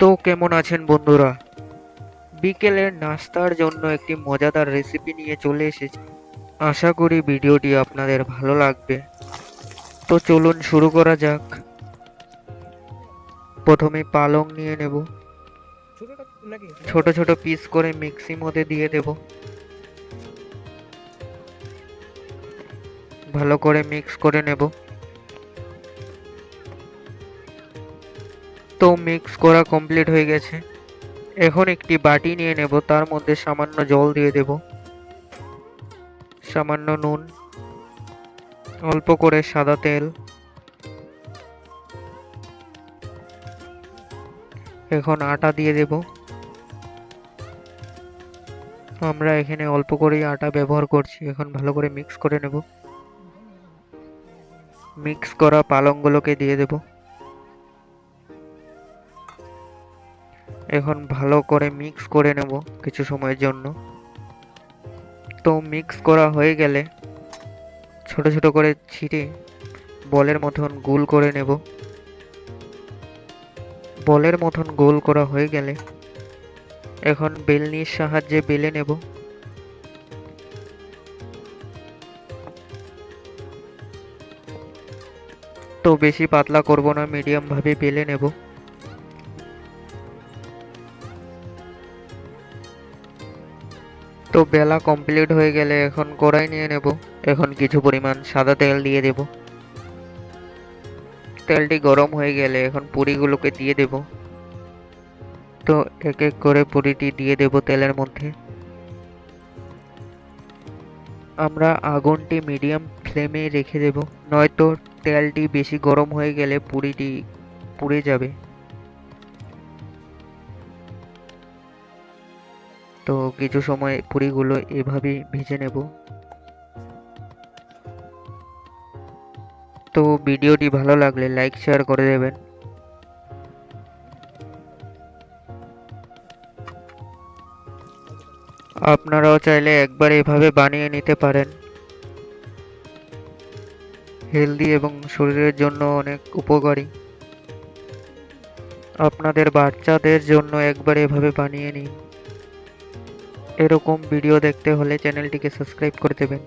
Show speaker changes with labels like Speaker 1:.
Speaker 1: তো কেমন আছেন বন্ধুরা? বিকেলের নাস্তার জন্য একটি মজাদার রেসিপি নিয়ে চলে এসেছি। আশা করি ভিডিওটি আপনাদের ভালো লাগবে। তো চলুন শুরু করা যাক। প্রথমে পালং নিয়ে নেব। ছোট ছোট পিস করে মিক্সি মধ্যে দিয়ে দেব। ভালো করে মিক্স করে নেব। তো মিক্স করা কমপ্লিট হয়ে গেছে। এখন একটি বাটি নিয়ে নেব, তার মধ্যে সামান্য জল দিয়ে দেব। সামান্য নুন, অল্প করে সাদা তেল। এখন আটা দিয়ে দেব। আমরা এখানে অল্প করেই আটা ব্যবহার করছি, এখন ভালো করে মিক্স করে নেব। মিক্স করা পালংগুলোকে দিয়ে দেবো। এখন ভালো করে মিক্স করে নেব কিছু সময়ের জন্য। তো মিক্স করা হয়ে গেলে ছোট ছোট করে ছিঁড়ে বলের মতন গোল করে নেব। বলের মতন গোল করা হয়ে গেলে এখন বেলনির সাহায্যে বেলে নেব। তো বেশি পাতলা করব না মিডিয়াম ভাবে বেলে নেব। তো বেলা কমপ্লিট হয়ে গেলে এখন কড়াই নিয়ে নেব। এখন কিছু পরিমাণ সাদা তেল দিয়ে দেব। তেলটি গরম হয়ে গেলে এখন পুরিগুলোকে দিয়ে দেব। তো এক এক করে পুরিটি দিয়ে দেব তেলের মধ্যে। আমরা আগুনটি মিডিয়াম ফ্লেমে রেখে দেব। নয়তো তেলটি বেশি গরম হয়ে গেলে পুরিটি পুড়ে যাবে। তো কিছু সময় পুরিগুলো এভাবেই ভেজে নেব। তো ভিডিওটি ভালো লাগলে লাইক, শেয়ার করে দেবেন। আপনারাও চাইলে একবার এভাবে বানিয়ে নিতে পারেন। হেলদি এবং শরীরের জন্য অনেক উপকারী। আপনাদের বাচ্চাদের জন্য একবার এভাবে বানিয়ে নিন। এরকম ভিডিও দেখতে হলে চ্যানেলটিকে সাবস্ক্রাইব করে দেবেন।